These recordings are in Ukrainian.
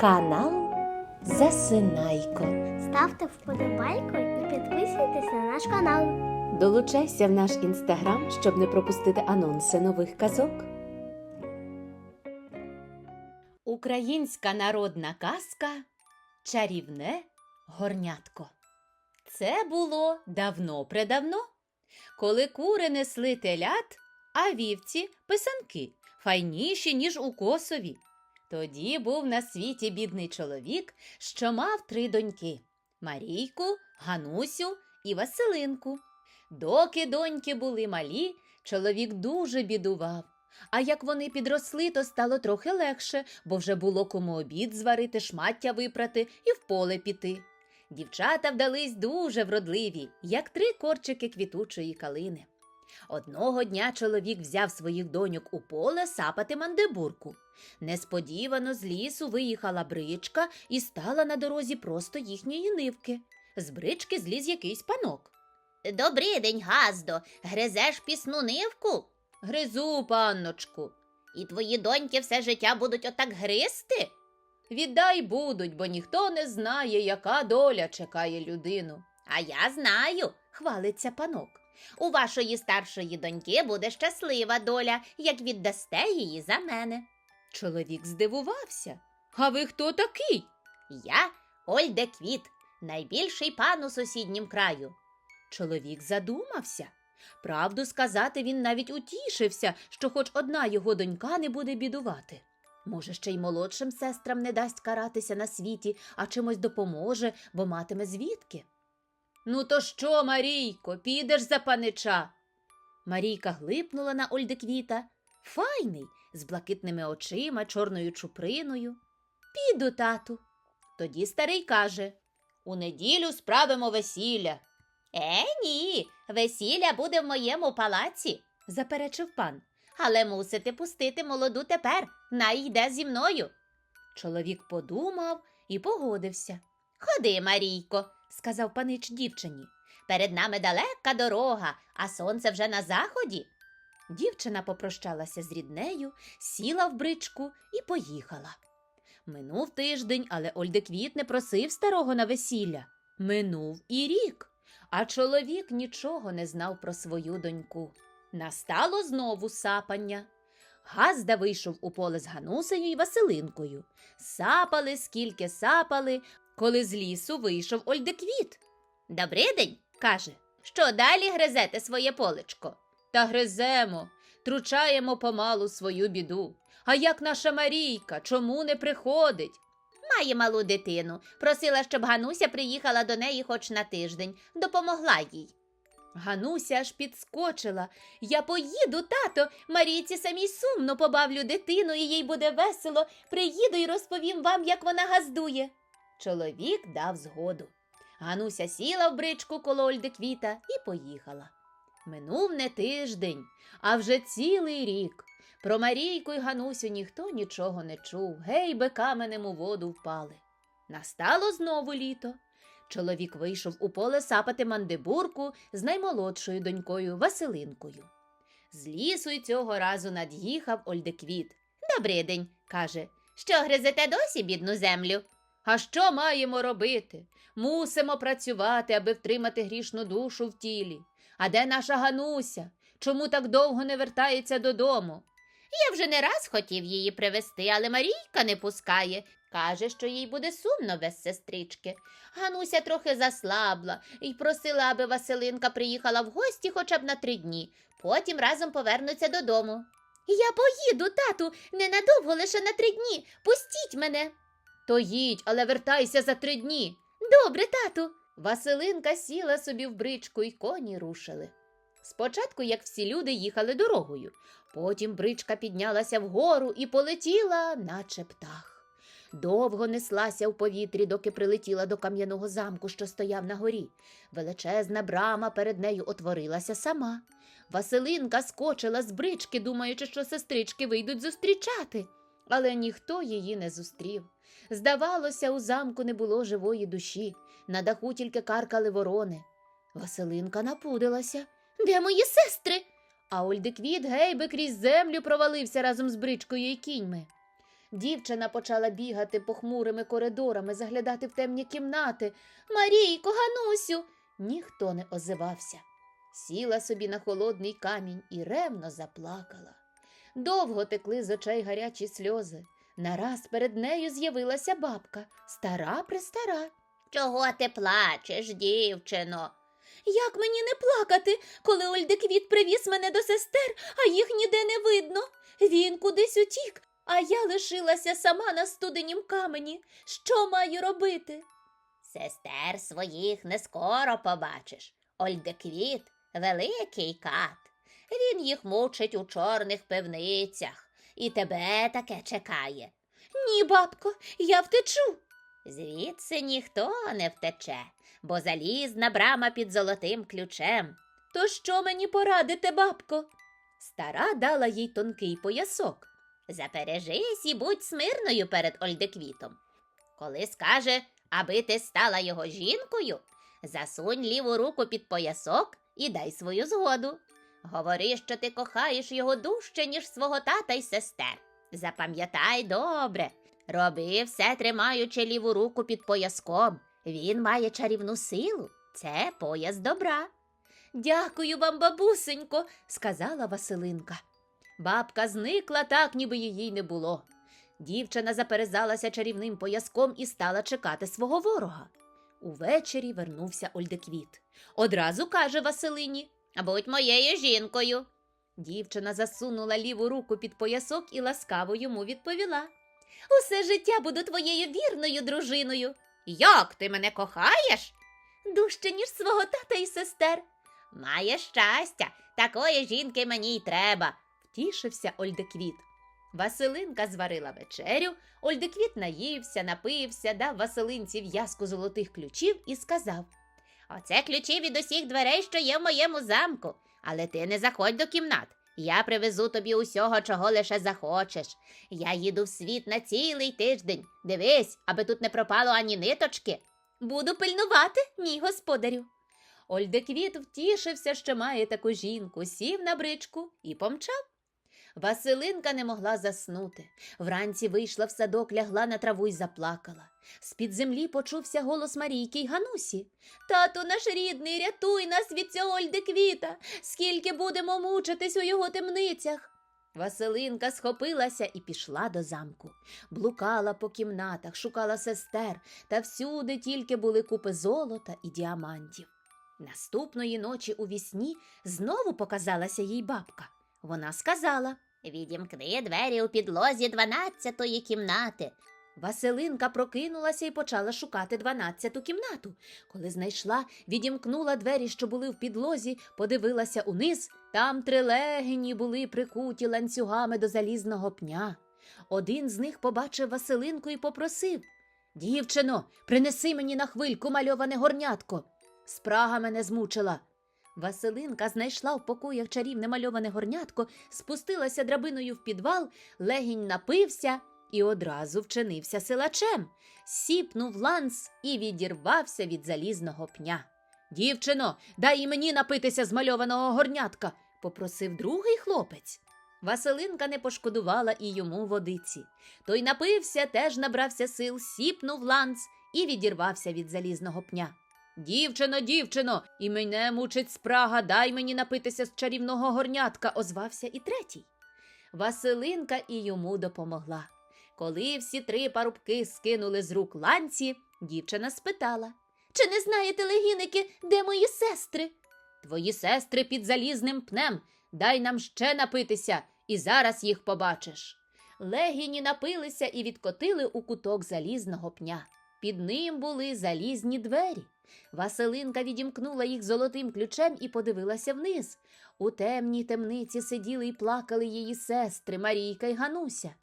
Канал Засинайко. Ставте вподобайку і підписуйтесь на наш канал. Долучайся в наш інстаграм, щоб не пропустити анонси нових казок. Українська народна казка Чарівне горнятко. Це було давно-предавно, коли кури несли телят, а вівці писанки, файніші, ніж у косові. Тоді був на світі бідний чоловік, що мав три доньки Марійку, Ганусю і Василинку. Доки доньки були малі, чоловік дуже бідував. А як вони підросли, то стало трохи легше, бо вже було кому обід зварити, шмаття випрати і в поле піти. Дівчата вдались дуже вродливі, як три корчики квітучої калини. Одного дня чоловік взяв своїх доньок у поле сапати мандибурку. Несподівано з лісу виїхала бричка і стала на дорозі просто їхньої нивки. З брички зліз якийсь панок. Добрий день, Газдо. Гризеш пісну нивку? Гризу, панночку. І твої доньки все життя будуть отак гризти? Віддай будуть, бо ніхто не знає, яка доля чекає людину. А я знаю. Хвалиться панок. У вашої старшої доньки буде щаслива доля, як віддасте її за мене. Чоловік здивувався. А ви хто такий? Я Ольде Квіт, найбільший пан у сусіднім краю. Чоловік задумався. Правду сказати, він навіть утішився, що хоч одна його донька не буде бідувати. Може, ще й молодшим сестрам не дасть каратися на світі, а чимось допоможе, бо матиме звідки. Ну, то що, Марійко, підеш за панича? Марійка глипнула на Ольдеквіта. Файний, з блакитними очима, чорною чуприною. Піду, тату. Тоді старий каже У неділю справимо весілля. Е, ні, весілля буде в моєму палаці, заперечив пан. але мусите пустити молоду тепер. Най йде зі мною. Чоловік подумав і погодився, Ходи, Марійко, сказав панич дівчині. перед нами далека дорога, а сонце вже на заході. Дівчина попрощалася з ріднею, сіла в бричку і поїхала. Минув тиждень, але Ольдеквіт не просив старого на весілля. Минув і рік, а чоловік нічого не знав про свою доньку. Настало знову сапання. Газда вийшов у поле з Ганусею і Василинкою. Сапали, скільки сапали, коли з лісу вийшов Ольдеквіт. Добрий день. Каже, Що далі гризете своє полечко? Та гриземо, тручаємо помалу свою біду. А як наша Марійка, чому не приходить? Має малу дитину. Просила, щоб Гануся приїхала до неї хоч на тиждень, допомогла їй. Гануся аж підскочила. Я поїду, тато, Марійці самій сумно побавлю дитину, і їй буде весело. Приїду і розповім вам, як вона газдує. Чоловік дав згоду. Гануся сіла в бричку коло Ольдеквіта і поїхала. Минув не тиждень, а вже цілий рік. Про Марійку й Ганусю ніхто нічого не чув, гей би каменем у воду впали. Настало знову літо. Чоловік вийшов у поле сапати мандибурку з наймолодшою донькою Василинкою. З лісу й цього разу над'їхав Ольдеквіт. Добрий день, каже. Що гризете досі, бідну землю? А що маємо робити? Мусимо працювати, аби втримати грішну душу в тілі. А де наша Гануся? Чому так довго не вертається додому? Я вже не раз хотів її привезти, але Марійка не пускає. Каже, що їй буде сумно без сестрички. Гануся трохи заслабла і просила, аби Василинка приїхала в гості хоча б на три дні. Потім разом повернуться додому. Я поїду, тату, ненадовго лише на три дні. Пустіть мене. То їдь, але вертайся за три дні. Добре, тату. Василинка сіла собі в бричку, і коні рушили. Спочатку, як всі люди, їхали дорогою, потім бричка піднялася вгору і полетіла, наче птах. Довго неслася в повітрі, доки прилетіла до кам'яного замку, що стояв на горі. Величезна брама перед нею отворилася сама. Василинка скочила з брички, думаючи, що сестрички вийдуть зустрічати, але ніхто її не зустрів. Здавалося, у замку не було живої душі, на даху тільки каркали ворони. Василинка напудилася. Де мої сестри? А Ольдеквіт гейби крізь землю провалився разом з бричкою і кіньми. Дівчина почала бігати похмурими коридорами, заглядати в темні кімнати. Марійко, Ганусю. Ніхто не озивався. Сіла собі на холодний камінь і ревно заплакала. Довго текли з очей гарячі сльози. Нараз перед нею з'явилася бабка, стара престара. Чого ти плачеш, дівчино? Як мені не плакати, коли Ольдеквіт привіз мене до сестер, а їх ніде не видно? Він кудись утік, а я лишилася сама на студенім камені. Що маю робити? Сестер своїх не скоро побачиш. Ольдеквіт великий кат. Він їх мучить у чорних пивницях, і тебе таке чекає. Ні, бабко, я втечу. Звідси ніхто не втече, бо залізна брама під золотим ключем. То що мені порадите, бабко? Стара дала їй тонкий поясок. Запережись і будь смирною перед Ольдеквітом. Коли скаже, аби ти стала його жінкою, засунь ліву руку під поясок і дай свою згоду. Говори, що ти кохаєш його дужче, ніж свого тата й сестер. Запам'ятай добре, роби все, тримаючи ліву руку під пояском. Він має чарівну силу. Це пояс добра. Дякую вам, бабусенько, сказала Василинка. Бабка зникла так, ніби її не було. Дівчина заперезалася чарівним пояском і стала чекати свого ворога. Увечері вернувся Ольдеквіт. Одразу каже Василині. Будь моєю жінкою. Дівчина засунула ліву руку під поясок і ласкаво йому відповіла. Усе життя буду твоєю вірною дружиною. Як ти мене кохаєш? Дужче, ніж свого тата і сестер. Маєш щастя, такої жінки мені й треба. Втішився Ольдеквіт. Василинка зварила вечерю, Ольдеквіт наївся, напився, дав Василинці в'язку золотих ключів і сказав Оце ключі від усіх дверей, що є в моєму замку. Але ти не заходь до кімнат. Я привезу тобі усього, чого лише захочеш. Я їду в світ на цілий тиждень. Дивись, аби тут не пропало ані ниточки. Буду пильнувати, мій господарю. Ольдеквіт втішився, що має таку жінку, сів на бричку і помчав. Василинка не могла заснути. Вранці вийшла в садок, лягла на траву й заплакала. З-під землі почувся голос Марійки й Ганусі. Тату наш рідний, рятуй нас від цього Ольдеквіта, скільки будемо мучитись у його темницях. Василинка схопилася і пішла до замку. Блукала по кімнатах, шукала сестер, та всюди тільки були купи золота і діамантів. Наступної ночі у вісні знову показалася їй бабка. Вона сказала Відімкни двері у підлозі дванадцятої кімнати. Василинка прокинулася і почала шукати дванадцяту кімнату. Коли знайшла, відімкнула двері, що були в підлозі, подивилася униз. Там три легені були прикуті ланцюгами до залізного пня. Один з них побачив Василинку і попросив Дівчино, принеси мені на хвильку мальоване горнятко. Спрага мене змучила. Василинка знайшла в покоях чарівне мальоване горнятко, спустилася драбиною в підвал, легінь напився і одразу вчинився силачем, сіпнув ланц і відірвався від залізного пня. Дівчино, дай мені напитися з мальованого горнятка, попросив другий хлопець. Василинка не пошкодувала і йому водиці. Той напився, теж набрався сил, сіпнув ланц і відірвався від залізного пня. Дівчино, дівчино, і мене мучить спрага, дай мені напитися з чарівного горнятка, озвався і третій. Василинка і йому допомогла. Коли всі три парубки скинули з рук ланці, дівчина спитала Чи не знаєте, легіники, де мої сестри? Твої сестри під залізним пнем. Дай нам ще напитися, і зараз їх побачиш. Легіні напилися і відкотили у куток залізного пня. Під ним були залізні двері. Василинка відімкнула їх золотим ключем і подивилася вниз. У темній темниці сиділи і плакали її сестри Марійка й Гануся.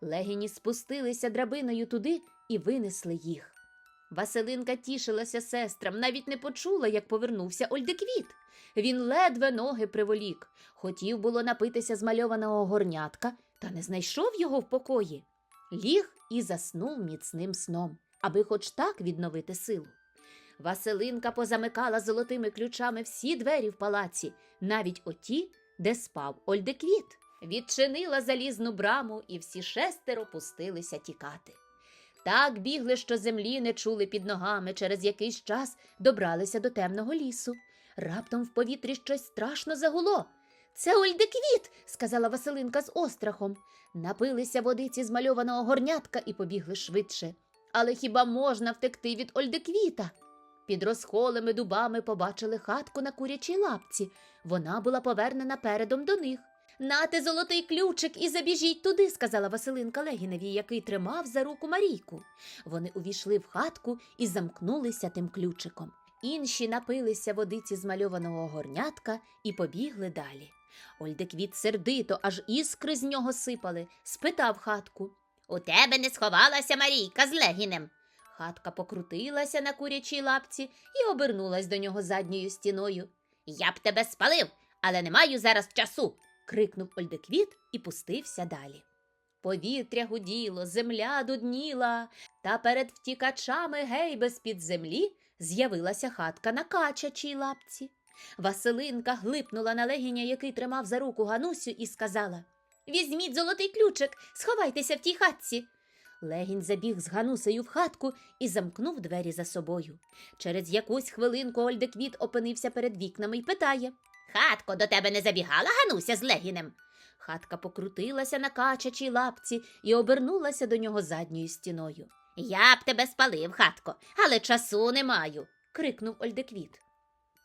Легіні спустилися драбиною туди і винесли їх. Василинка тішилася сестрам, навіть не почула, як повернувся Ольдеквіт. Він ледве ноги приволік. Хотів було напитися з мальованого горнятка, та не знайшов його в покої. Ліг і заснув міцним сном, аби хоч так відновити силу. Василинка позамикала золотими ключами всі двері в палаці, навіть оті, де спав Ольдеквіт. відчинила залізну браму, і всі шестеро пустилися тікати. Так бігли, що землі не чули під ногами, через якийсь час добралися до темного лісу. Раптом в повітрі щось страшно загуло. Це Ольдеквіт, сказала Василинка з острахом. Напилися водиці з мальованого горнятка і побігли швидше. Але хіба можна втекти від Ольдеквіта? Під розхолими дубами побачили хатку на курячій лапці. Вона була повернена передом до них. Нате золотий ключик і забіжіть туди, сказала Василинка Легіневі, який тримав за руку Марійку. Вони увійшли в хатку і замкнулися тим ключиком. Інші напилися водиці з мальованого горнятка і побігли далі. Ольдеквіт сердито, аж іскри з нього сипали, спитав хатку. У тебе не сховалася Марійка з легінем. Хатка покрутилася на курячій лапці і обернулась до нього задньою стіною. Я б тебе спалив, але не маю зараз часу. крикнув Ольдеквіт і пустився далі. Повітря гуділо, земля дудніла, та перед втікачами гей без-під землі з'явилася хатка на качачій лапці. Василинка глипнула на легіня, який тримав за руку Ганусю, і сказала Візьміть золотий ключик, сховайтеся в тій хатці. Легінь забіг з Ганусею в хатку і замкнув двері за собою. Через якусь хвилинку Ольдеквіт опинився перед вікнами і питає Хатко, до тебе не забігала Гануся з легінем. Хатка покрутилася на качачій лапці і обернулася до нього задньою стіною. Я б тебе спалив, хатко, але часу не маю. крикнув Ольдеквіт.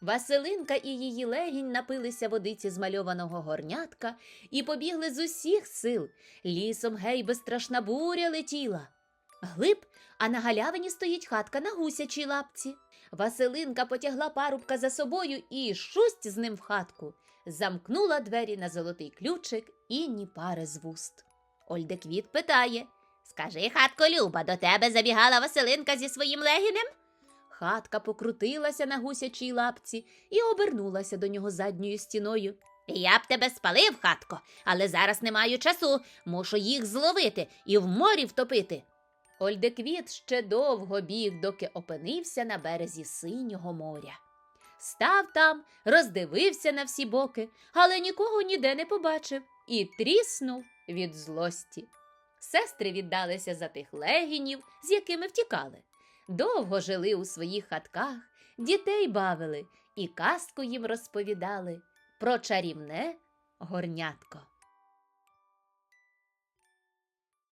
Василинка і її легінь напилися водиці з мальованого горнятка і побігли з усіх сил. Лісом гей безстрашна буря летіла. Глиб, а на галявині стоїть хатка на гусячій лапці. Василинка потягла парубка за собою і шусть з ним в хатку. Замкнула двері на золотий ключик і ні пари з вуст. Ольдеквіт питає Скажи, хатко Люба, до тебе забігала Василинка зі своїм легінем? Хатка покрутилася на гусячій лапці і обернулася до нього задньою стіною. Я б тебе спалив, хатко, але зараз не маю часу. Мушу їх зловити і в морі втопити. Ольдеквіт ще довго біг, доки опинився на березі синього моря. Став там, роздивився на всі боки, але нікого ніде не побачив і тріснув від злості. Сестри віддалися за тих легінів, з якими втікали. Довго жили у своїх хатках, дітей бавили і казку їм розповідали про чарівне горнятко.